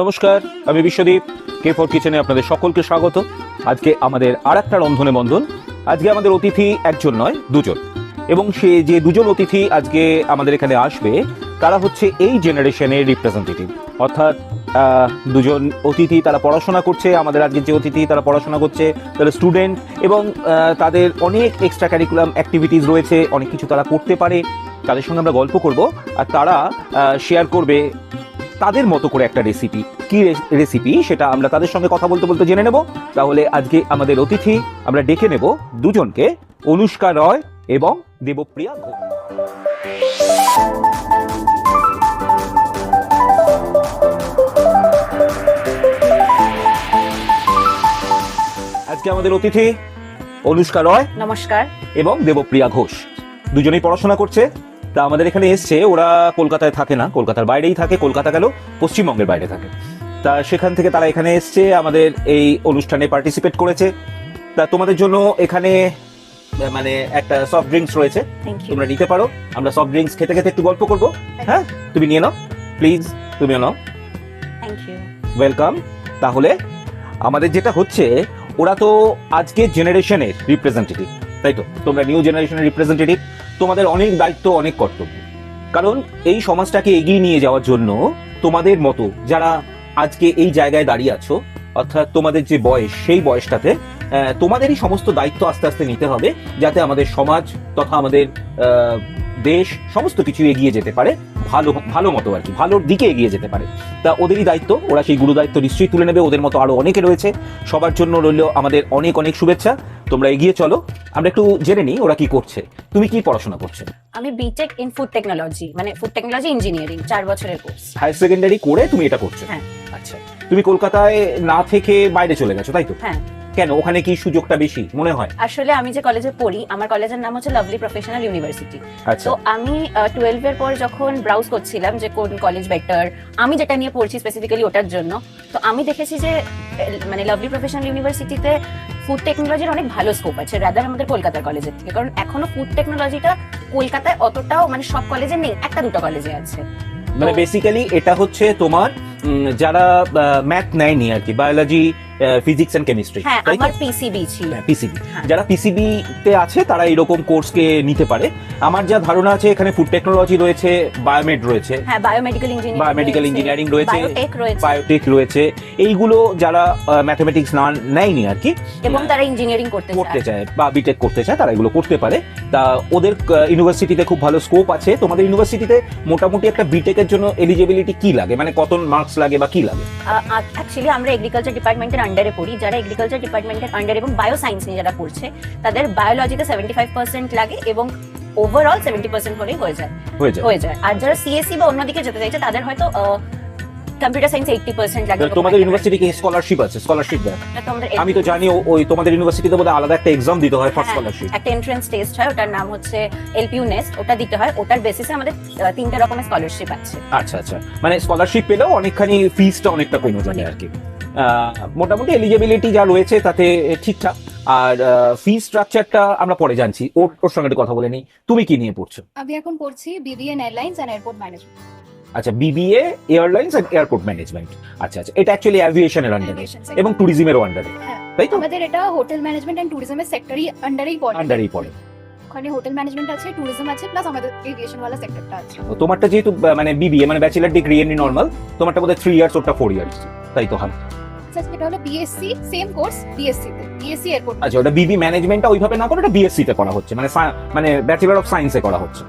নমস্কার, আমি Biswadip K four কিচেনে আপনাদের সকলকে স্বাগত। আজকে আমাদের আর একটা রন্ধনে বন্ধন। আজকে আমাদের অতিথি একজন নয়, দুজন। এবং সে যে দুজন অতিথি আজকে আমাদের এখানে আসবে, তারা হচ্ছে এই জেনারেশনের রিপ্রেজেন্টেটিভ অর্থাৎ দুজন অতিথি তারা পড়াশোনা করছে, আমাদের আজকে যে অতিথি তারা পড়াশোনা করছে, তারা স্টুডেন্ট এবং তাদের অনেক এক্সট্রা কারিকুলাম অ্যাক্টিভিটিস রয়েছে, অনেক কিছু তারা করতে পারে। তাদের সঙ্গে আমরা গল্প করব, আর তারা শেয়ার করবে তাদের মতো করে একটা রেসিপি কি রেসিপি সেটা আমরা তাদের সঙ্গে কথা বলতে বলতে জেনে নেব। তাহলে আজকে আমাদের অতিথি আমরা ডেকে নেব দুজনকে অনুষ্কা রয় এবং দেবপ্রিয়া ঘোষ। আজকে আমাদের অতিথি অনুষ্কা রয় নমস্কার। এবং দেবপ্রিয়া ঘোষ। দুজনেই পড়াশোনা করছে। তা আমাদের এখানে এসছে ওরা কলকাতায় থাকে না কলকাতার বাইরেই থাকে কলকাতা গেল পশ্চিমবঙ্গের বাইরে থাকে। তা সেখান থেকে তারা এখানে এসছে আমাদের এই অনুষ্ঠানে পার্টিসিপেট করেছে। তা তোমাদের জন্য এখানে মানে একটা সফট ড্রিঙ্কস রয়েছে। তোমরা নিতে পারো। আমরা সফট ড্রিঙ্কস খেতে খেতে একটু গল্প করব। হ্যাঁ? তুমি নিয়ে নাও। প্লিজ তুমিও নাও। ওয়েলকাম তাহলে আমাদের যেটা হচ্ছে ওরা তো আজকে জেনারেশনের রিপ্রেজেন্টেটিভ তাই তো? তোমরা নিউ জেনারেশনের রিপ্রেজেন্টেটিভ তোমাদের অনেক দায়িত্ব, অনেক কর্তব্য। কারণ এই সমাজটাকে এগিয়ে নিয়ে যাওয়ার জন্য তোমাদের মতো যারা আজকে এই জায়গায় দাঁড়িয়ে আছো, অর্থাৎ তোমাদের যে বয়স, সেই বয়সটাতে তোমাদেরই সমস্ত দায়িত্ব আস্তে আস্তে নিতে হবে যাতে আমাদের সমাজ তথা আমাদের দেশ সমস্ত কিছু এগিয়ে যেতে পারে। ভালো ভালো মতো আর কি ভালোর দিকে এগিয়ে যেতে পারে। তা ওদেরই দায়িত্ব ওরা সেই গুরু দায়িত্ব নিশ্চয়ই তুলে নেবে ওদের মতো আরও অনেকে রয়েছে। সবার জন্য রইল আমাদের অনেক অনেক শুভেচ্ছা। তোমরা এগিয়ে চলো আমরা একটু জেনে নিই ওরা কি করছে। তুমি কি পড়াশোনা করছ? আমি বিটেক ইন ফুড টেকনোলজি মানে ফুড টেকনোলজি ইঞ্জিনিয়ারিং চার বছরের কোর্স হায়ার সেকেন্ডারি করে তুমি এটা করছ? হ্যাঁ। আচ্ছা। তুমি কলকাতায় না থেকে বাইরে চলে গেছো তাই তো? হ্যাঁ। কেন? ওখানে কি সুযোগটা বেশি মনে হয়? আসলে আমি যে কলেজে পড়ি আমার কলেজের নাম হচ্ছে লাভলি প্রফেশনাল ইউনিভার্সিটি তো আমি টুয়েলভ এর পর যখন ব্রাউজ করছিলাম যে কোন কলেজ বেটার আমি যেটা নিয়ে পড়ছি স্পেসিফিক্যালি ওটার জন্য তো আমি দেখেছি যে মানে লাভলি প্রফেশনাল ইউনিভার্সিটিতে ফুড টেকনোলজির অনেক ভালো স্কোপ আছে রাদার আমাদের কলকাতার কলেজের থেকে। কারণ এখনও ফুড টেকনোলজিটা কলকাতায় অতটাও মানে সব কলেজে নেই একটা দুটো কলেজে আছে। মানে বেসিক্যালি এটা হচ্ছে তোমার যারা ম্যাথ নেয়নি আর কি বায়োলজি ফিজিক্স এন্ড কেমিস্ট্রি হ্যাঁ আমার পিসিবি ছিল। পিসিবি হ্যাঁ। যারা পিসিবি তে আছে তারা এরকম কোর্সকে নিতে পারে। আমার যা ধারণা আছে এখানে ফুড টেকনোলজি রয়েছে বায়োমেড রয়েছে। হ্যাঁ বায়োমেডিক্যাল ইঞ্জিনিয়ারিং বায়োমেডিক্যাল ইঞ্জিনিয়ারিং রয়েছে বায়োটেক রয়েছে। এইগুলো যারা ম্যাথমেটিক্স না নেয়নি আর কি এবং তারা ইঞ্জিনিয়ারিং করতে করতে চায় চায় বা বিটেক করতে চায় তারা এগুলো করতে পারে। তা ওদের ইউনিভার্সিটিতে খুব ভালো স্কোপ আছে। তোমাদের ইউনিভার্সিটিতে মোটামুটি একটা বিটেকের জন্য এলিজিবিলিটি কি লাগে? মানে কত মার্কস লাগে বা কি লাগে? অ্যাকচুয়ালি আমরা এগ্রিকালচার ডিপার্টমেন্টের আন্ডারে পড়ি যারা এগ্রিকালচার ডিপার্টমেন্টের আন্ডার এবং বায়ো সায়েন্স নিয়ে যারা পড়ছে তাদের বায়োলজিতে সেভেন্টি ফাইভ পার্সেন্ট লাগে এবং ওভারঅল সেভেন্টি পার্সেন্ট হলেই হয়ে যায়। হয়ে যায়। আর যারা সিএসসি বা অন্যদিকে যেতে চাইছে তাদের হয়তো কম্পিউটার সায়েন্স এইটটি পার্সেন্ট লাগে। তোমাদের ইউনিভার্সিটি কি স্কলারশিপ আছে? স্কলারশিপ দেয়। আমি তো জানি ওই তোমাদের ইউনিভার্সিটিতে বোধহয় আলাদা একটা এক্সাম দিতে হয় ফর হ্যাঁ, স্কলারশিপ একটা এন্ট্রান্স টেস্ট হয় ওটার নাম হচ্ছে এলপিইউ নেস্ট ওটা দিতে হয়। ওটার বেসিসে আমাদের তিনটে রকমের স্কলারশিপ আছে। আচ্ছা আচ্ছা। মানে স্কলারশিপ পেলেও অনেকখানি ফিসটা অনেকটা কমে যাবে আর কি। মোটামুটি এলিজিবিলিটি যা রয়েছে তাতে ঠিকঠাক। আর ফি স্ট্রাকচারটা আমরা পরে জানছি। ওর ওর সঙ্গে একটু কথা বলে নিই। তুমি কি নিয়ে পড়ছো? আমি এখন পড়ছি BBA airlines and airport management আচ্ছা BBA airlines and airport management আচ্ছা আচ্ছা এটা অ্যাকচুয়ালি অ্যাভিয়েশনের আন্ডারে এবং ট্যুরিজমেরও আন্ডারে হ্যাঁ। তাই তো? আমাদের এটা হোটেল ম্যানেজমেন্ট অ্যান্ড ট্যুরিজমের সেক্টরই আন্ডারেই পড়ে। আন্ডারেই পড়ে। ওখানে হোটেল ম্যানেজমেন্ট আছে ট্যুরিজম আছে প্লাস আমাদের এভিয়েশন ওয়ালা সেক্টরটা আছে। তোমারটা যেহেতু মানে বিবিএ মানে ব্যাচেলার ডিগ্রি এমনি নর্মাল তোমারটা বোধহয় থ্রি ইয়ার্স ওটা ফোর ইয়ার্স তাই তো হ্যাঁ আচ্ছা এটা হলো বিএসসি সেম কোর্স বিএসসি তে বিএসসি এয়ারপোর্ট আচ্ছা ওটা বিবি ম্যানেজমেন্টটা ওইভাবে না করে ওটা বিএসসি তে করা হচ্ছে মানে মানে ব্যাচেলার অফ সায়েন্সে করা হচ্ছে।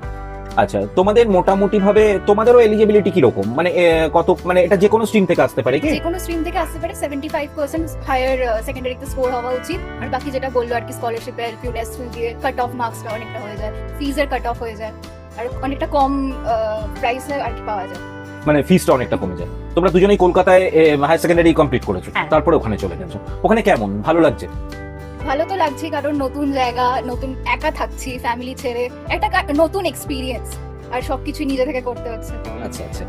আচ্ছা তোমাদের মোটামুটি ভাবে তোমাদেরও এলিজিবিলিটি কি রকম মানে কত মানে এটা যে কোনো স্ট্রিম থেকে আসতে পারে কি? যে কোনো স্ট্রিম থেকে আসতে পারে সেভেন্টি ফাইভ পার্সেন্ট হায়ার সেকেন্ডারিতে স্কোর হওয়া উচিত। আর বাকি যেটা বলল আর কি স্কলারশিপে এলপিউ টেস্ট দিয়ে কাট অফ মার্কসটা অনেকটা হয়ে যায় ফিজের কাট অফ হয়ে যায়। আর অনেকটা কম প্রাইসে আর কি পাওয়া যায়। মানে ফিসটা অনেকটা কমে যায়। তোমরা দুজনেই কলকাতায় হায়ার সেকেন্ডারি কমপ্লিট করেছ। হ্যাঁ। তারপরে ওখানে চলে গেছো। ওখানে কেমন? ভালো লাগছে? ভালো তো লাগছে কারণ নতুন জায়গা নতুন একা থাকছি ফ্যামিলি ছেড়ে একটা নতুন এক্সপিরিয়েন্স আর সবকিছু নিজে থেকে করতে হচ্ছে। আচ্ছা আচ্ছা।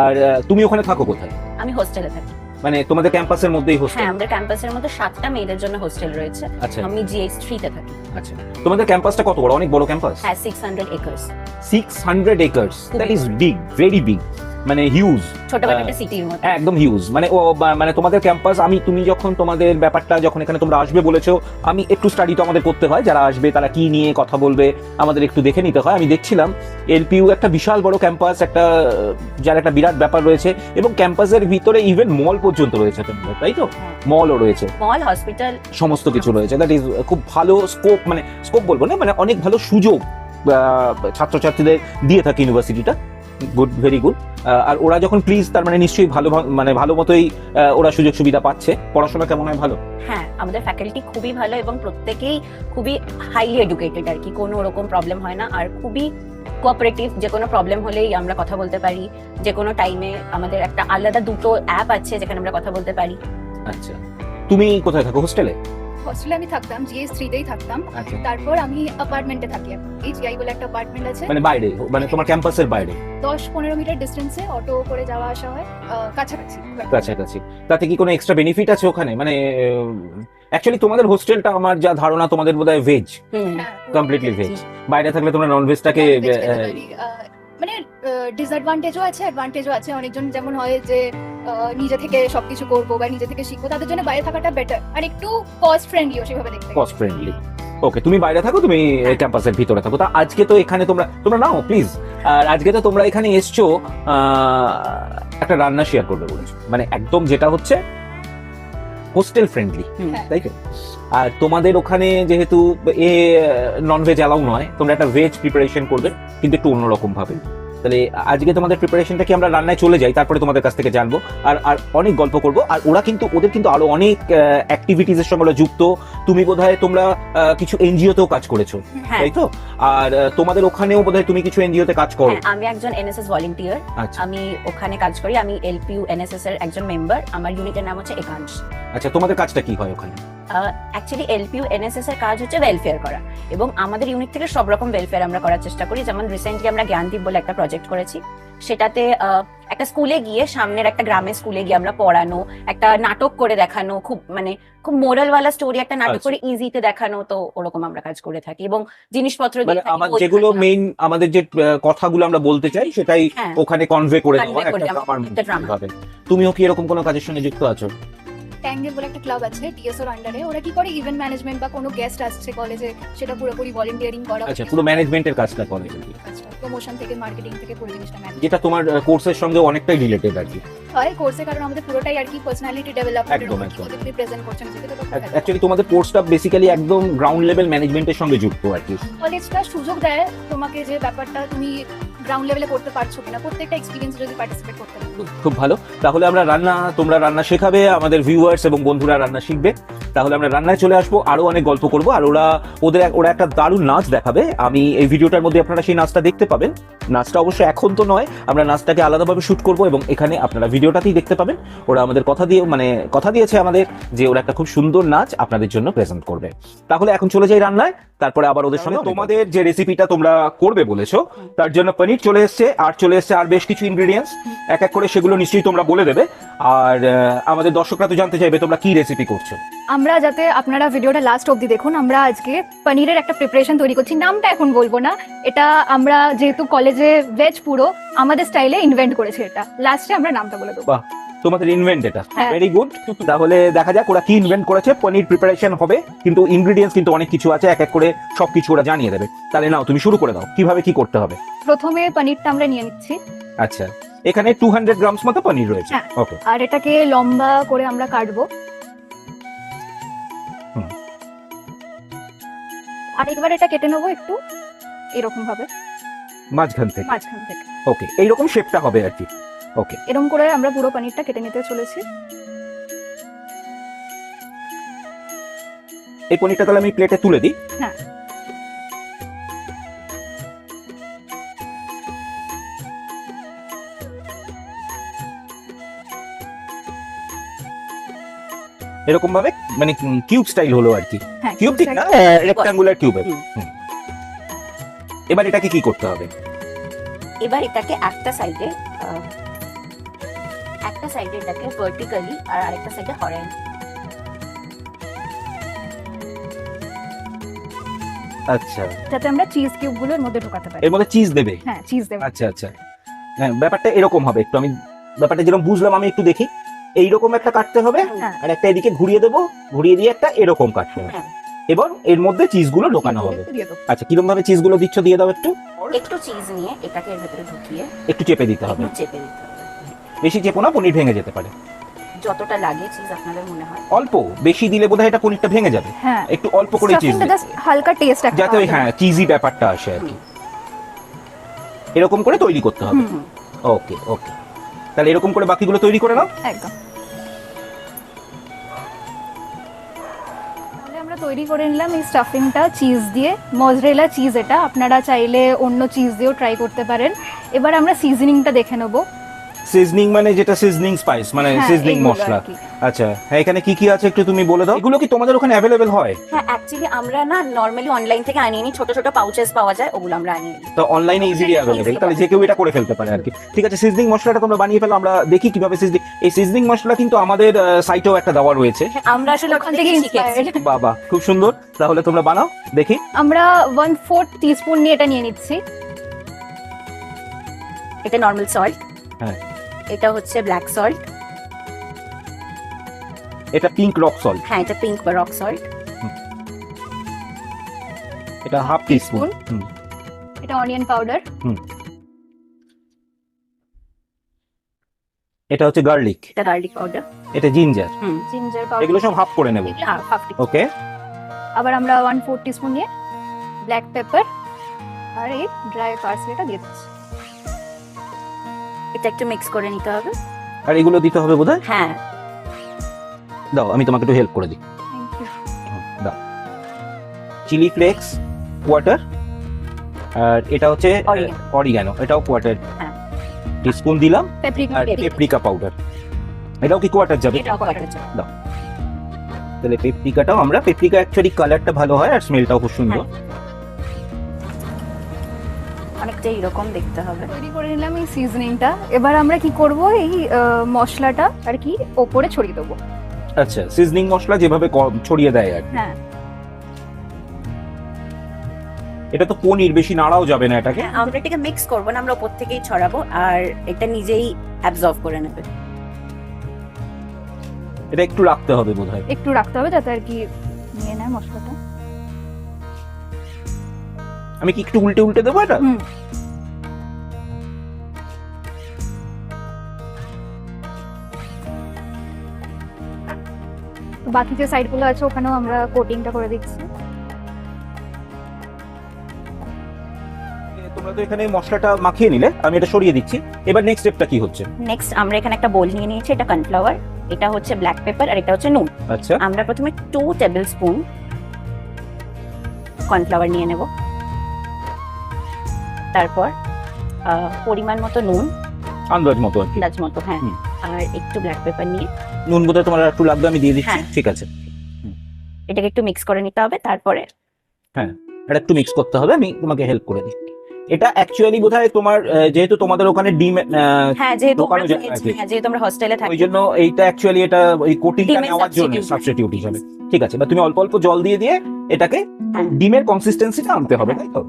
আর তুমি ওখানে থাকো কোথায়? আমি হোস্টেলে থাকি। মানে তোমাদের ক্যাম্পাসের মধ্যেই হোস্টেল হ্যাঁ আমাদের ক্যাম্পাসের মধ্যে সাতটা মেয়েদের জন্য হোস্টেল রয়েছে। আচ্ছা। আমি জিএইচ থ্রিতে থাকি। আচ্ছা। তোমাদের ক্যাম্পাসটা কত বড়? অনেক বড় ক্যাম্পাস? হ্যাঁ six hundred acres six hundred acres that is big very big মানে হিউজ হ্যাঁ একদম হিউজ মানে ও মানে তোমাদের ক্যাম্পাস আমি তুমি যখন তোমাদের ব্যাপারটা যখন এখানে তোমরা আসবে বলেছ আমি একটু স্টাডি তো আমাদের করতে হয় যারা আসবে তারা কি নিয়ে কথা বলবে আমাদের একটু দেখে নিতে হয়। আমি দেখছিলাম এলপিউ একটা বিশাল বড় ক্যাম্পাস একটা যার একটা বিরাট ব্যাপার রয়েছে এবং ক্যাম্পাসের ভিতরে ইভেন মল পর্যন্ত রয়েছে তোমাদের, তাই তো? হ্যাঁ। মলও রয়েছে। মল হসপিটাল সমস্ত কিছু রয়েছে। দ্যাট ইজ খুব ভালো স্কোপ মানে স্কোপ বলব না মানে অনেক ভালো সুযোগ ছাত্রছাত্রীদের দিয়ে থাকে ইউনিভার্সিটিটা গুড ভেরি গুড আর ওরা যখন প্লিজ তার মানে নিশ্চয়ই ভালো মানে ভালো মতোই ওরা সুযোগ সুবিধা পাচ্ছে। পড়াশোনা কেমন হয়? ভালো? হ্যাঁ আমাদের ফ্যাকাল্টি খুবই ভালো এবং প্রত্যেকেই খুবই হাইলি এডুকেটেড আর কি। কোনো রকম প্রবলেম হয় না। আর খুবই কোঅপারেটিভ যে কোনো প্রবলেম হলেই আমরা কথা বলতে পারি। যে কোনো টাইমে আমাদের একটা আলাদা দুটো অ্যাপ আছে যেখানে আমরা কথা বলতে পারি। আচ্ছা। তুমি কোথায় থাকো? হোস্টেলে হস্টেলে আমি থাকতাম জিএস থ্রিতেই থাকতাম। আচ্ছা। তারপর আমি অ্যাপার্টমেন্টে থাকি এই জিআই বলে একটা অ্যাপার্টমেন্ট আছে। মানে বাইরে মানে তোমার ক্যাম্পাসের বাইরে? দশ পনেরো মিটার ডিস্টেন্সে অটো করে যাওয়া আসা হয় আহ, কাছাকাছি। কাছাকাছি। তাতে কি কোনো এক্সট্রা বেনিফিট আছে ওখানে? মানে অ্যাকচুয়ালি তোমাদের হোস্টেলটা আমার যা ধারণা তোমাদের বোধহয় ভেজ হুম হ্যাঁ, কমপ্লিটলি ভেজ বাইরে থাকলে তোমরা নন ভেজটাকে Non-veg খেতে পারি। আহ, মানে ডিসঅ্যাডভান্টেজও আছে অ্যাডভান্টেজও আছে। অনেকজন যেমন হয় যে নিজে থেকে সবকিছু করব বা নিজে থেকে শিখব তাদের জন্য বাইরে থাকাটা বেটার আর একটু কস্ট ফ্রেন্ডলিও সেভাবে দেখতে কস্ট ফ্রেন্ডলি ওকে তুমি বাইরে থাকো তুমি। ক্যাম্পাসের ভিতরে থাকো। তা আজকে তো এখানে তোমরা তোমরা নাও প্লিজ আর আজকে তো তোমরা এখানে এসছো একটা রান্না শেয়ার করবে বলেছ। মানে একদম যেটা হচ্ছে হোস্টেল ফ্রেন্ডলি। তাই তো আর তোমাদের ওখানে যেহেতু এ নন ভেজ অ্যালাউ নয়, তোমরা একটা ভেজ প্রিপারেশন করবে, কিন্তু একটু অন্যরকম ভাবে তাহলে আজকে তোমাদের প্রিপারেশনটা কি আমরা রান্নায় চলে যাই? তারপরে তোমাদের কাছ থেকে জানব। আর আর অনেক গল্প করব। আর ওরা কিন্তু ওদের কিন্তু আরও অনেক অ্যাক্টিভিটিজের সঙ্গে ওরা যুক্ত। তুমি বোধহয় তোমরা কিছু এনজিওতেও কাজ করেছ হ্যাঁ। তাই তো? আর তোমাদের ওখানেও বোধহয় তুমি কিছু এনজিওতে কাজ করো। হ্যাঁ আমি একজন এনএসএস ভলেন্টিয়ার আচ্ছা। আমি ওখানে কাজ করি। আমি এলপিইউ এনএসএস এর একজন মেম্বার আমার ইউনিটের নাম হচ্ছে একাংশ। আচ্ছা তোমাদের কাজটা কি হয় ওখানে? অ্যাকচুয়ালি এলপিইউ এনএসএস এর কাজ হচ্ছে ওয়েলফেয়ার করা। এবং আমাদের ইউনিট থেকে সব রকম ওয়েলফেয়ার আমরা করার চেষ্টা করি। যেমন রিসেন্টলি আমরা জ্ঞানদীপ বলে একটা প্রজেক্ট করেছি। সেটাতে একটা স্কুলে গিয়ে সামনের একটা গ্রামের স্কুলে গিয়ে আমরা পড়ানো একটা নাটক করে দেখানো খুব মানে খুব মোরালওয়ালা স্টোরি একটা নাটক আচ্ছা। করে ইজিতে দেখানো তো ওরকম আমরা কাজ করে থাকি। এবং জিনিসপত্র মানে যেগুলো মেইন আমাদের যে কথাগুলো আমরা বলতে চাই সেটাই হ্যাঁ। ওখানে কনভে করে দেওয়া একটা তুমিও কি এরকম কোনো কাজের সঙ্গে যুক্ত আছো? ট্যাঙ্গেল বলে একটা ক্লাব আছে টিএসওর আন্ডারে ওরা কি করে ইভেন্ট ম্যানেজমেন্ট বা কোনো গেস্ট আসছে কলেজে সেটা পুরোপুরি ভলেন্টিয়ারিং করা আচ্ছা পুরো ম্যানেজমেন্টের কাজটা করে প্রমোশন থেকে মার্কেটিং থেকে পুরো জিনিসটা ম্যানেজ যেটা তোমার কোর্সের সঙ্গে অনেকটাই রিলেটেড আর কি। হয় কোর্সে কারণ আমাদের পুরোটাই আর কি পার্সোনালিটি ডেভেলপমেন্ট একদম, একদম। প্রেজেন্ট করছ নিজেকে তো অ্যাকচুয়ালি তোমাদের কোর্সটা বেসিক্যালি একদম গ্রাউন্ড লেভেল ম্যানেজমেন্টের সঙ্গে যুক্ত আর কি। কলেজটা সুযোগ দেয় তোমাকে যে ব্যাপারটা তুমি গ্রাউন্ড লেভেলে করতে পারছ কিনা। প্রত্যেকটা এক্সপিরিয়েন্স যদি পার্টিসিপেট করতে খুব ভালো। তাহলে আমরা রান্না তোমরা রান্না শেখাবে আমাদের ভিউয়ার্স এবং বন্ধুরা রান্না শিখবে। তাহলে আমরা রান্নায় চলে আসব আরও অনেক গল্প করব আর ওরা ওদের ওরা একটা দারুণ নাচ দেখাবে। আমি এই ভিডিওটার মধ্যে আপনারা সেই নাচটা দেখতে পাবেন। নাচটা অবশ্য এখন তো নয় আমরা নাচটাকে আলাদাভাবে শুট করব এবং এখানে আপনারা ভিডিওটাতেই দেখতে পাবেন। ওরা আমাদের কথা দিয়ে মানে কথা দিয়েছে আমাদের যে ওরা একটা খুব সুন্দর নাচ আপনাদের জন্য প্রেজেন্ট করবে। তাহলে এখন চলে যাই রান্নায় তারপরে আবার ওদের সঙ্গে তোমাদের যে রেসিপিটা তোমরা করবে বলেছ তার জন্য পনির চলে এসছে আর চলে এসছে আর বেশ কিছু ইনগ্রেডিয়েন্টস এক এক করে সেগুলো নিশ্চয়ই তোমরা বলে দেবে। আর আমাদের দর্শকরা তো জানতে চাইবে তোমরা কি রেসিপি করছ। আমরা যাতে আপনারা ভিডিওটা লাস্ট অবধি দেখুন আমরা আজকে পনিরের একটা প্রিপারেশন তৈরি করছি। নামটা এখন বলব না। এটা আমরা যেহেতু কলেজে ভেজ পুরো আমাদের স্টাইলে ইনভেন্ট করেছি এটা। লাস্টে আমরা নামটা বলে দেবো। তোমাদের ইনভেন্ট এটা। হ্যাঁ। ভেরি গুড তাহলে দেখা যাক ওরা কি ইনভেন্ট করেছে। পনির প্রিপারেশন হবে কিন্তু ইনগ্রেডিয়েন্টস কিন্তু অনেক কিছু আছে এক এক করে সবকিছু ওরা জানিয়ে দেবে। তাহলে নাও তুমি শুরু করে দাও কীভাবে কি করতে হবে? প্রথমে পনিরটা আমরা নিয়ে নিচ্ছি। আচ্ছা এখানে টু হান্ড্রেড গ্রামস মতো পনির রয়েছে। হ্যাঁ। ওকে আর এটাকে লম্বা করে আমরা কাটবো। আর একবার এটা কেটে নেব একটু এরকম ভাবে মাঝখান থেকে। মাঝখান থেকে। ওকে এইরকম শেপটা হবে আর কি। ওকে। এরকম করে আমরা পুরো পনিরটা কেটে নিতে চলেছি। এই পনিরটা তাহলে আমি প্লেটে তুলে দিই। হ্যাঁ। এরকম ভাবে মানে কিউব স্টাইল হলো আর কি। হ্যাঁ কিউব ঠিক না? রেক্টাঙ্গুলার কিউবের হুম। এবার এটাকে কি করতে হবে? এবার এটাকে একটা সাইডে সাইডে এটাকে ভার্টিক্যালি আর আরেকটা সাইডে হরাই আচ্ছা। যাতে আমরা চিজ কিউবগুলোর মধ্যে ঢোকাতে পারি। এর মধ্যে চিজ দেবে? হ্যাঁ চিজ দেবো। আচ্ছা আচ্ছা। হ্যাঁ ব্যাপারটা এরকম হবে। একটু আমি ব্যাপারটা যেরকম বুঝলাম আমি একটু দেখি। এইরকম একটা কাটতে হবে। হ্যাঁ। আর একটা এদিকে ঘুরিয়ে দেবো। ঘুরিয়ে দিয়ে একটা এরকম কাটতে হবে। হ্যাঁ। এবং এর মধ্যে চিজগুলো ঢোকানো হবে। আচ্ছা কীরকম ভাবে চিজগুলো দিচ্ছ দিয়ে দাও একটু। একটু চিজ নিয়ে এটাকে এর ভেতরে ঢুকিয়ে একটু চেপে দিতে হবে। একটু চেপে দিতে হবে। বেশি চেপো না পনির ভেঙে যেতে পারে। যতটা লাগে চিজ আপনাদের মনে হয়। অল্প বেশি দিলে বোধহয় এটা পনিরটা ভেঙে যাবে। হ্যাঁ। একটু অল্প করে চিজ হালকা টেস্ট একটা যাতে হ্যাঁ চিজি ব্যাপারটা আসে আর কি। এরকম করে তৈরি করতে হবে। ওকে ওকে। তাহলে এরকম করে বাকিগুলো তৈরি করে নাও। একদম। তাহলে আমরা তৈরি করে নিলাম এই স্টাফিংটা চিজ দিয়ে। মজরেলা চিজ এটা। আপনারা চাইলে অন্য চিজ দিয়েও ট্রাই করতে পারেন। এবার আমরা সিজনিংটা দেখে নেব। সিজনিং মানে যেটা সিজনিং স্পাইস মানে হ্যাঁ, সিজনিং এইগুলো মশলা। আর কি। আচ্ছা হ্যাঁ এখানে কি কি আছে একটু তুমি বলে দাও? এগুলো কি তোমাদের ওখানে অ্যাভেলেবেল হয়? হ্যাঁ অ্যাকচুয়ালি আমরা না নর্মালি অনলাইন থেকে আনিয়ে নিই ছোট ছোট পাউচেস পাওয়া যায় ওগুলো আমরা আনিয়ে নিই। তো অনলাইনে ইজিলি অ্যাভেলেবেল তাহলে যে কেউ এটা করে ফেলতে পারে আর কি। ঠিক আছে সিজনিং মশলাটা তোমরা বানিয়ে ফেলো আমরা দেখি কীভাবে সিজনিং এই সিজনিং মশলা কিন্তু আমাদের সাইটেও একটা দেওয়ার রয়েছে। আমরা আসলে ওখান থেকে শিখেছি। বাবা খুব সুন্দর। তাহলে তোমরা বানাও দেখি। আমরা ওয়ান ফোর্থ টিস্পুন নিয়ে এটা নিয়ে নিচ্ছি। এটা নর্মাল সল্ট হ্যাঁ। এটা হচ্ছে ব্ল্যাক সল্ট এটা পিঙ্ক রক সল্ট হ্যাঁ এটা পিঙ্ক বা রক সল্ট এটা হাফ টিস্পুন এটা অনিয়ন পাউডার এটা হচ্ছে গার্লিক এটা গার্লিক পাউডার এটা জিঞ্জার হুম জিঞ্জার এগুলো সব হাফ করে নেব। হ্যাঁ হাফ ওকে আবার আমরা ওয়ান ফোর টিস্পুন নিয়ে ব্ল্যাক পেপার আর এই ড্রাই পার্সলিটা দিয়ে দিচ্ছি। এটা একটু মিক্স করে নিতে হবে। আর এগুলো দিতে হবে বোধহয়? হ্যাঁ। দাও আমি তোমাকে একটু হেল্প করে দিই। দাও। চিলি ফ্লেক্স কোয়ার্টার আর এটা হচ্ছে. অরিগানো এটাও কোয়ার্টার হ্যাঁ। টিস্পুন দিলাম পেপরিকা আর পেপ্রিকা পাউডার এটাও কি কোয়ার্টার যাবে? চাল। তাহলে পেপ্রিকাটাও আমরা পেপ্রিকা অ্যাকচুয়ালি কালারটা ভালো হয় আর স্মেলটাও খুব সুন্দর। অনেকটা এরকম দেখতে হবে। তৈরি করে নিলাম এই সিজনিংটা এবার আমরা কি করব? এই আহ, মশলাটা আর কি ওপরে ছড়িয়ে দেবো। আচ্ছা সিজনিং মশলা যেভাবে ছড়িয়ে দেয় আর কি। হ্যাঁ। এটা তো পনির বেশি নাড়াও যাবে না এটাকে। হ্যাঁ, আমরা এটাকে মিক্স করব না আমরা ওপর থেকেই ছড়াবো আর এটা নিজেই অ্যাবজর্ব করে নেবে। এটা একটু রাখতে হবে বোধহয়। একটু রাখতে হবে যাতে আর কি নিয়ে নেয় মশলাটা। আমি কি একটু উল্টে উল্টে দেবো এটা? বাকি যে সাইডগুলো আছে ওখানেও আমরা কোটিংটা করে দিচ্ছি। তোমরা তো এখানে মশলাটা মাখিয়ে নিলে আমি এটা সরিয়ে দিচ্ছি। এবার নেক্সট স্টেপটা কি হচ্ছে? নেক্সট আমরা এখানে একটা বোল নিয়ে নিয়েছি এটা কর্নফ্লাওয়ার এটা হচ্ছে ব্ল্যাক পেপার আর এটা হচ্ছে নুন। আচ্ছা। আমরা প্রথমে টু টেবিল স্পুন কর্নফ্লাওয়ার নিয়ে নেব। তারপর পরিমাণ মতো নুন। আন্দাজ মতো আন্দাজ মতো হ্যাঁ। আর একটু ব্ল্যাক পেপার নিয়ে। নুন বোধহয় তোমার একটু লাগবে আমি দিয়ে দিচ্ছি। হ্যাঁ। ঠিক আছে। এটাকে একটু মিক্স করে নিতে হবে তারপরে হ্যাঁ। এটা একটু মিক্স করতে হবে আমি তোমাকে হেল্প করে দিই। এটা অ্যাকচুয়ালি বোধহয় তোমার যেহেতু তোমাদের ওখানে ডিম হ্যাঁ যেহেতু খেয়েছি, হ্যাঁ, যেহেতু আমরা হোস্টেলে ওই থাকি জন্য এইটা অ্যাকচুয়ালি এটা ওই কোটিংটা নেওয়ার জন্য সাবস্টিটিউট হিসাবে। ঠিক আছে বা তুমি অল্প অল্প জল দিয়ে দিয়ে এটাকে হ্যাঁ। ডিমের কনসিস্টেন্সিটা আনতে হবে তাই তো?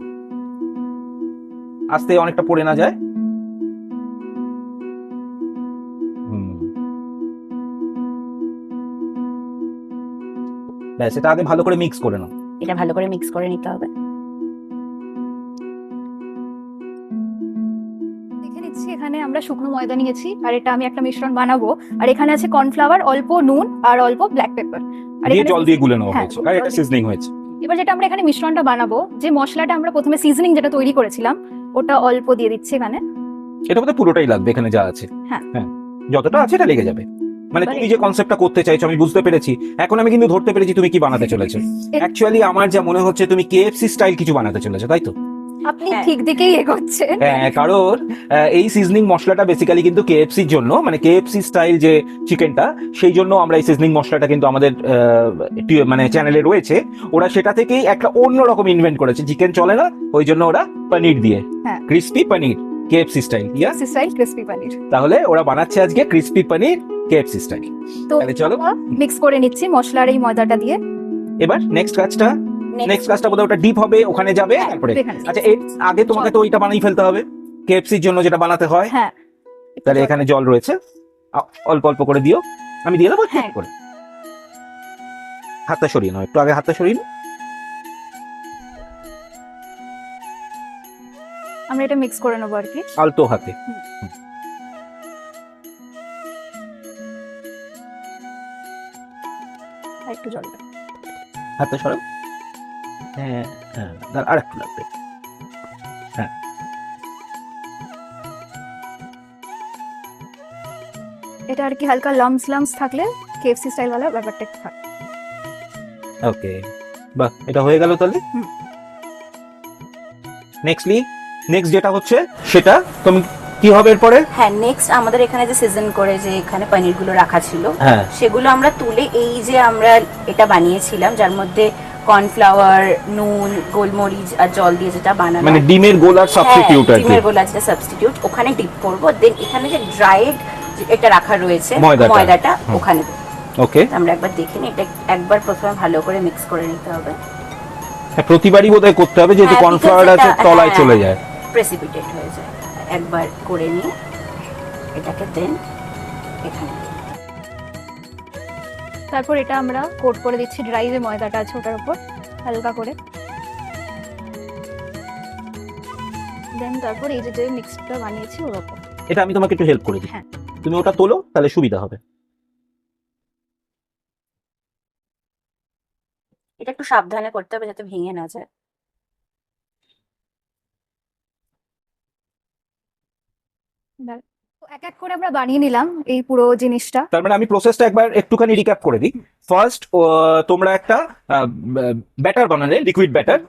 আস্তে অনেকটা পড়ে না যায়। ব্যাস এটা আগে ভালো করে মিক্স করে নাও। এটা ভালো করে মিক্স করে নিতে হবে। দেখে নিচ্ছি এখানে আমরা শুকনো ময়দা নিয়েছি আর এটা আমি একটা মিশ্রণ বানাবো। আর এখানে আছে কর্নফ্লাওয়ার অল্প নুন আর অল্প ব্ল্যাক পেপার আর দিয়ে জল দিয়ে গুলে নেওয়া হ্যাঁ, হয়েছে আর এটা সিজনিং হয়েছে। এবার যেটা আমরা এখানে মিশ্রণটা বানাবো যে মশলাটা আমরা প্রথমে সিজনিং যেটা তৈরি করেছিলাম ওটা অল্প দিয়ে দিচ্ছি এখানে এটা বোধহয় পুরোটাই লাগবে এখানে যা আছে। হ্যাঁ। হ্যাঁ যতটা আছে এটা লেগে যাবে। মানে তুমি যে কনসেপ্টটা করতে চাইছো আমি বুঝতে পেরেছি। এখন আমি কিন্তু ধরতে পেরেছি তুমি কি বানাতে চলেছো। অ্যাকচুয়ালি আমার যা মনে হচ্ছে তুমি কেএফসি স্টাইল কিছু বানাতে চলেছো তাই তো? আপনি হ্যাঁ। ঠিক দিকেই এগোচ্ছেন। হ্যাঁ কারণ এই সিজনিং মশলাটা বেসিক্যালি কিন্তু কেএফসির জন্য মানে কেএফসি স্টাইল যে চিকেনটা সেই জন্য আমরা এই সিজনিং মশলাটা কিন্তু আমাদের আহ, মানে চ্যানেলে রয়েছে। ওরা সেটা থেকেই একটা অন্যরকম ইনভেন্ট করেছে। চিকেন চলে না ওই জন্য ওরা পনির দিয়ে। হ্যাঁ। Crispy paneer KFC style yeah style crispy paneer তাহলে ওরা বানাচ্ছে আজকে ক্রিস্পি পনির কেএফসি স্টাইল তাহলে চলো। মিক্স করে নিচ্ছি মশলার এই ময়দাটা দিয়ে। এবার নেক্সট কাজটা নেক্সট কাজটা বোধহয় ওটা ডিপ হবে ওখানে যাবে হ্যাঁ, তারপরে। আচ্ছা এর আগে তোমাকে তো ওইটা বানিয়ে ফেলতে হবে কেএফসির জন্য যেটা বানাতে হয়। হ্যাঁ। তাহলে এখানে জল রয়েছে। অল্প অল্প করে দিও। আমি দিয়ে দেবো হ্যাঁ। করে। হাতটা সরিয়ে নাও একটু আগে হাতটা সরিয়ে নাও। আমরা এটা মিক্স করে নেব আর কি। আলতো হাতে। একটু জল দাও। হাতটা সরাও। হ্যাঁ হ্যাঁ আর একটু লাগবে এটা আর কি হালকা লামস লামস থাকলে কেএফসি স্টাইল वाला ব্যাপারটা একটু থাকে। ওকে বাহ এটা হয়ে গেল তাহলে। নেক্সটলি নেক্সট যেটা হচ্ছে সেটা তুমি কি হবে এরপরে? হ্যাঁ নেক্সট আমাদের এখানে যে সিজন করে যে এখানে পনিরগুলো রাখা ছিল হ্যাঁ। সেগুলো আমরা তুলে এই যে আমরা এটা বানিয়েছিলাম যার মধ্যে কর্নফ্লাওয়ার নুন গোলমরিচ আর জল দিয়ে যেটা বানানো মানে ডিমের গোলার সাবস্টিটিউট আর ডিমের গোলা যেটা সাবস্টিটিউট ওখানে ডিপ করব। দেন এখানে যে ড্রাইড এটা রাখা রয়েছে ময়দাটা। ওখানে ওকে আমরা একবার দেখে নিই। এটা একবার প্রথমে ভালো করে মিক্স করে নিতে হবে। হ্যাঁ, প্রতিবারই বোধহয় করতে হবে যেহেতু হ্যাঁ, কর্নফ্লাওয়ার আছে তলায় হ্যাঁ। চলে যায়। প্রেসিপিটেট হয়ে যায়। একবার করে নিয়ে এটাকে দেন এখানে তারপর এটা আমরা কোট করে দিচ্ছি ড্রাই যে ময়দাটা আছে ওটার উপর হালকা করে। দেন তারপর এই যে যে মিক্সটা বানিয়েছি ওর উপর। এটা আমি তোমাকে একটু হেল্প করে দিই। হ্যাঁ। তুমি ওটা তোলো তাহলে সুবিধা হবে। এটা একটু সাবধানে করতে হবে যাতে ভেঙে না যায়। তো এক এক করে আমরা বানিয়ে নিলাম এই পুরো জিনিসটা। তার মানে আমি প্রসেসটা একবার একটুখানি রিক্যাপ করে দিই। ফার্স্ট তোমরা একটা ব্যাটার বানালে লিকুইড ব্যাটার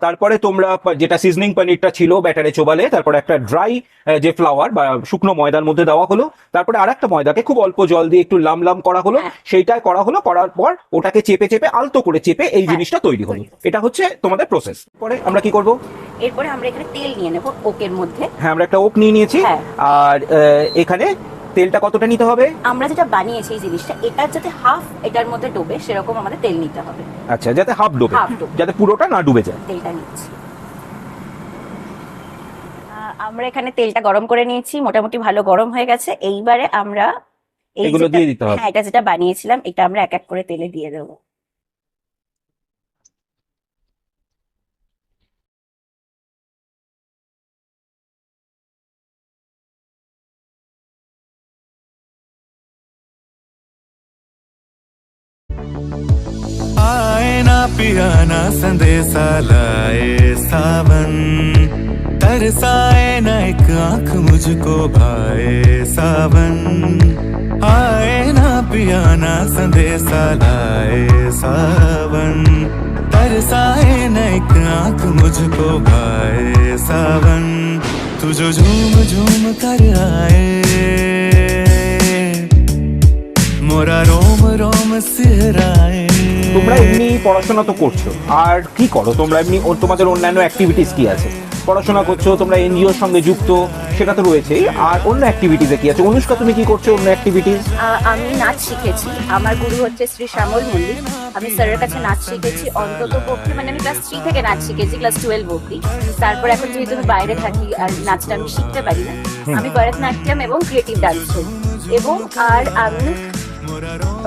তারপরে তোমরা যেটা সিজনিং পনিরটা ছিল ব্যাটারে চোবালে তারপরে একটা ড্রাই যে ফ্লাওয়ার বা শুকনো ময়দার মধ্যে দেওয়া হলো তারপরে আর একটা ময়দাকে খুব অল্প জল দিয়ে একটু লাম লাম করা হলো হ্যাঁ। সেইটাই করা হলো করার পর ওটাকে চেপে চেপে আলতো করে চেপে এই হ্যাঁ, জিনিসটা তৈরি হলো। এটা হচ্ছে তোমাদের প্রসেস পরে আমরা কি করব? এরপরে আমরা এখানে তেল নিয়ে নেব ওকের মধ্যে। হ্যাঁ আমরা একটা ওক নিয়ে নিয়েছি। হ্যাঁ। আর এখানে তেলটা কতটা নিতে হবে? আমরা যেটা বানিয়েছি এই জিনিসটা এটা যাতে হাফ এটার মধ্যে ডোবে সেরকম আমাদের তেল নিতে হবে। আচ্ছা যাতে হাফ ডুবে। যাতে পুরোটা না ডুবে যায়। তেলটা নিচ্ছি। আহ, আমরা এখানে তেলটা গরম করে নিয়েছি মোটামুটি ভালো গরম হয়ে গেছে। এইবারে আমরা এই এগুলো যেটা- দিয়ে দিতে হবে। হ্যাঁ এটা যেটা বানিয়েছিলাম এটা আমরা এক এক করে তেলে দিয়ে দেবো। आए ना पिया ना संदेशा लाए सावन। तरसाए ना एक आँख मुझको भाए सावन। आए ना पिया ना संदेशा लाए सावन। तरसाए ना एक आँख मुझको भाए सावन। तू जो झूम झूम कर आए। তোমরা এমনি পড়াশোনা তো করছ। আর কি করো? তোমরা এমনি তোমাদের অন্যান্য অ্যাক্টিভিটিস কি আছে? পড়াশোনা করছ তোমরা এনজিওর সঙ্গে যুক্ত সেটা তো রয়েছেই। আর অন্য অ্যাক্টিভিটিসে কি আছে? অনুষ্কা তুমি কি করছ অন্য অ্যাক্টিভিটিস আমি নাচ শিখেছি। আমার গুরু হচ্ছে শ্রী শ্যামল মল্লিক। আমি স্যারের কাছে নাচ শিখেছি। অন্তত পক্ষে মানে আমি ক্লাস থ্রি থেকে নাচ শিখেছি ক্লাস টুয়েলভ অব্দি তারপর এখন যেহেতু আমি বাইরে থাকি আর নাচটা আমি শিখতে পারি না আমি ভরতনাট্যম এবং ক্রিয়েটিভ ডান্স করি। এবং আর আমি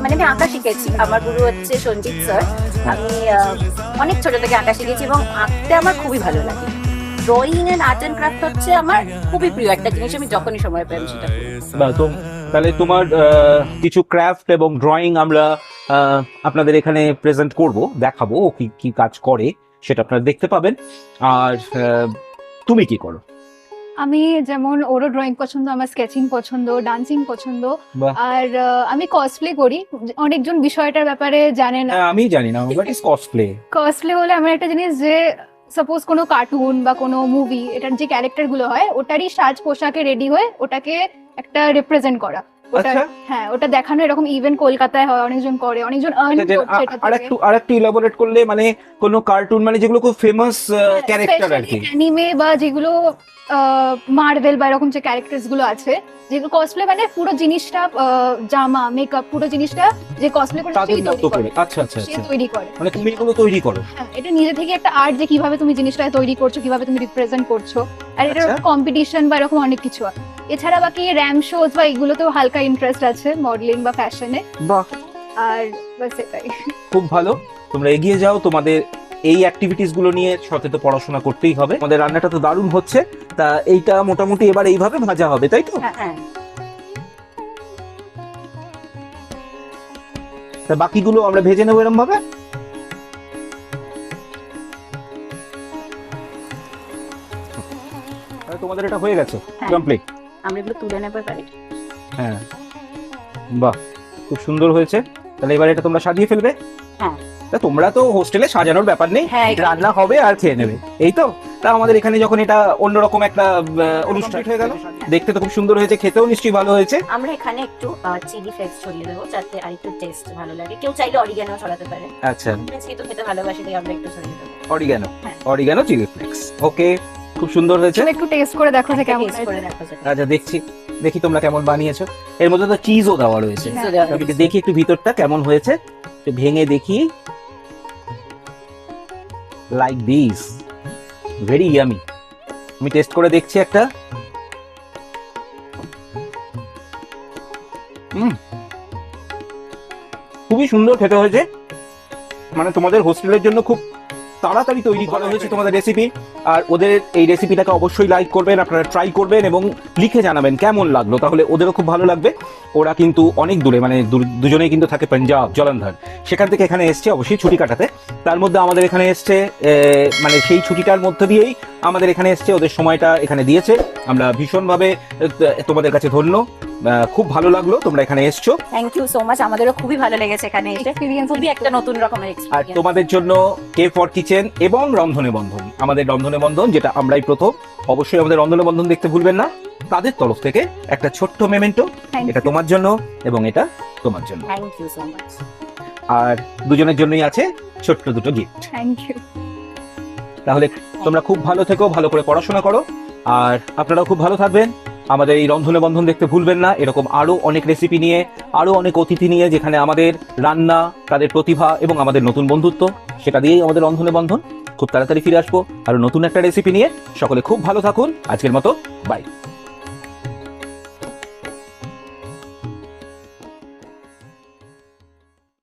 মানে আমি আঁকা শিখেছি। আমার গুরু হচ্ছে সঞ্জিত স্যার। আমি অনেক ছোট থেকে আঁকা শিখেছি এবং আঁকতে আমার খুবই ভালো লাগে। Drawing and art and craft হচ্ছে আমার খুবই প্রিয় একটা জিনিস, আমি যখনই সময় পাই আমি সেটা তাহলে তোমার কিছু ক্রাফট এবং ড্রয়িং আমরা আপনাদের এখানে প্রেজেন্ট করব, দেখাবো কি কি কাজ করে, সেটা আপনারা দেখতে পাবেন। আর তুমি কি করো? আমি যেমন ওরও ড্রয়িং পছন্দ আমার স্কেচিং পছন্দ ডান্সিং পছন্দ আর আমি কসপ্লে করি। অনেকজন বিষয়টার ব্যাপারে জানে না। হ্যাঁ, আমি জানি না বাট ইস কসপ্লে কসপ্লে হলে আমার একটা জিনিস যে সাপোজ কোনো কার্টুন বা কোনো মুভি এটার যে ক্যারেক্টারগুলো হয় ওটারই সাজ পোশাকে রেডি হয়ে ওটাকে একটা রিপ্রেজেন্ট করা। হ্যাঁ ওটা দেখানো এরকম ইভেন্ট কলকাতায় হয় অনেকজন করে অনেকজন আর্ন এটা যে- করছে আ- এটা আর একটু আর একটু ইলাবোরেট করলে মানে কোনো কার্টুন মানে যেগুলো খুব ফেমাস ক্যারেক্টার আর কি। অ্যানিমে বা যেগুলো মার্ভেল বা এরকম যে ক্যারেক্টার্সগুলো আছে যেগুলো কসপ্লে মানে পুরো জিনিসটা জামা মেকআপ পুরো জিনিসটা যে কসপ্লে করে সেই তৈরি করে। আচ্ছা আচ্ছা সে আচ্ছা। তৈরি করে। মানে তুমি এগুলো তৈরি করো। হ্যাঁ এটা নিজে থেকে একটা আর্ট যে কীভাবে তুমি জিনিসটা তৈরি করছ কীভাবে তুমি রিপ্রেজেন্ট করছ। আর এটা আচ্ছা। কম্পিটিশন বা এরকম অনেক কিছু আছে। এছাড়া বাকি র্যাম শোজ বা এগুলোতেও হালকা ইন্টারেস্ট আছে মডেলিং বা ফ্যাশনে বাহ। আর বাস এটাই। খুব ভালো। তোমরা এগিয়ে যাও তোমাদের এই অ্যাক্টিভিটিসগুলো নিয়ে সাথে তো পড়াশোনা করতেই হবে। আমাদের রান্নাটা তো দারুণ হচ্ছে। তা এইটা মোটামুটি এবার এইভাবে ভাজা হবে তাই তো? হ্যাঁ তা বাকিগুলো আমরা ভেজে নেব এরম ভাবে তোমাদের এটা হয়ে গেছে হ্যাঁ। কমপ্লিট আমরা এগুলো তুলে নেব এবারে। হ্যাঁ। বাহ খুব সুন্দর হয়েছে। তাহলে এবার এটা তোমরা সাজিয়ে ফেলবে? হ্যাঁ। তা তোমরা তো হোস্টেলে সাজানোর ব্যাপার নেই। হ্যাঁ রান্না হবে আর খেয়ে নেবে। এই তো? তা আমাদের এখানে যখন এটা অন্যরকম একটা অনুষ্ঠান হয়ে গেল দেখতে তো খুব সুন্দর হয়েছে খেতেও নিশ্চয়ই ভালো হয়েছে। আমরা এখানে একটু চিলি ফ্লেক্স ছড়িয়ে দেবো যাতে আরেকটু টেস্ট ভালো লাগে। কেউ চাইলে অরিগানো ছড়াতে পারে। আচ্ছা। যেহেতু খেতে ভালোবাসি তাই আমরা একটু ছড়িয়ে দেবো। Oregano. Oregano chilli flakes okay খুব সুন্দর হয়েছে। একটু টেস্ট করে দেখো যে কেমন টেস্ট করে দেখো সেটা আচ্ছা দেখছি। দেখি তোমরা কেমন বানিয়েছো। এর মধ্যে তো চিজও দেওয়া রয়েছে। দেখি একটু ভিতরটা কেমন হয়েছে। ভেঙে দেখি। লাইক দিস ভেরি ইয়ামি আমি টেস্ট করে দেখছি একটা। হুম খুবই সুন্দর খেতে হয়েছে। মানে তোমাদের হোস্টেলের জন্য খুব তাড়াতাড়ি তৈরি করা হয়েছে তোমাদের রেসিপি আর ওদের এই রেসিপিটাকে অবশ্যই লাইক করবেন, আপনারা ট্রাই করবেন এবং লিখে জানাবেন কেমন লাগল, তাহলে ওদেরও খুব ভালো লাগবে। ওরা কিন্তু অনেক দূরে মানে দুজনেই কিন্তু থাকে পাঞ্জাব, জলন্ধর। সেখান থেকে এখানে এসছে অবশ্যই ছুটি কাটাতে। তার মধ্যে আমাদের এখানে এসছে মানে সেই ছুটিটার মধ্যে দিয়েই আমাদের এখানে এসছে, ওদের সময়টা এখানে দিয়েছে। আমরা ভীষণভাবে তোমাদের কাছে ধন্য। খুব ভালো লাগল তোমরা এখানে এসছো। থ্যাংক ইউ সো মাচ আমাদেরও খুবই ভালো লেগেছে এখানে এসে। এক্সপিরিয়েন্স খুবই একটা নতুন রকমের আর তোমাদের জন্য কে ফর কিচেন এবং রন্ধনে বন্ধন আমাদের রন্ধনে বন্ধন যেটা আমরাই প্রথম। অবশ্যই আমাদের রন্ধনে বন্ধন দেখতে ভুলবেন না। তাদের তরফ থেকে একটা ছোট্ট মেমেন্টো এটা তোমার জন্য এবং এটা তোমার জন্য। থ্যাংক ইউ সো মাচ আর দুজনের জন্যই আছে ছোট্ট দুটো গিফট থ্যাংক ইউ তাহলে তোমরা খুব ভালো থেকো ভালো করে পড়াশোনা করো। আর আপনারাও খুব ভালো থাকবেন। আমাদের এই রন্ধনে বন্ধন দেখতে ভুলবেন না। এরকম আরও অনেক রেসিপি নিয়ে আরও অনেক অতিথি নিয়ে, যেখানে আমাদের রান্না, তাদের প্রতিভা এবং আমাদের নতুন বন্ধুত্ব, সেটা দিয়েই আমাদের রন্ধনে বন্ধন খুব তাড়াতাড়ি ফিরে আসব। আরও নতুন একটা রেসিপি নিয়ে। সকলে খুব ভালো থাকুন। আজকের মতো বাই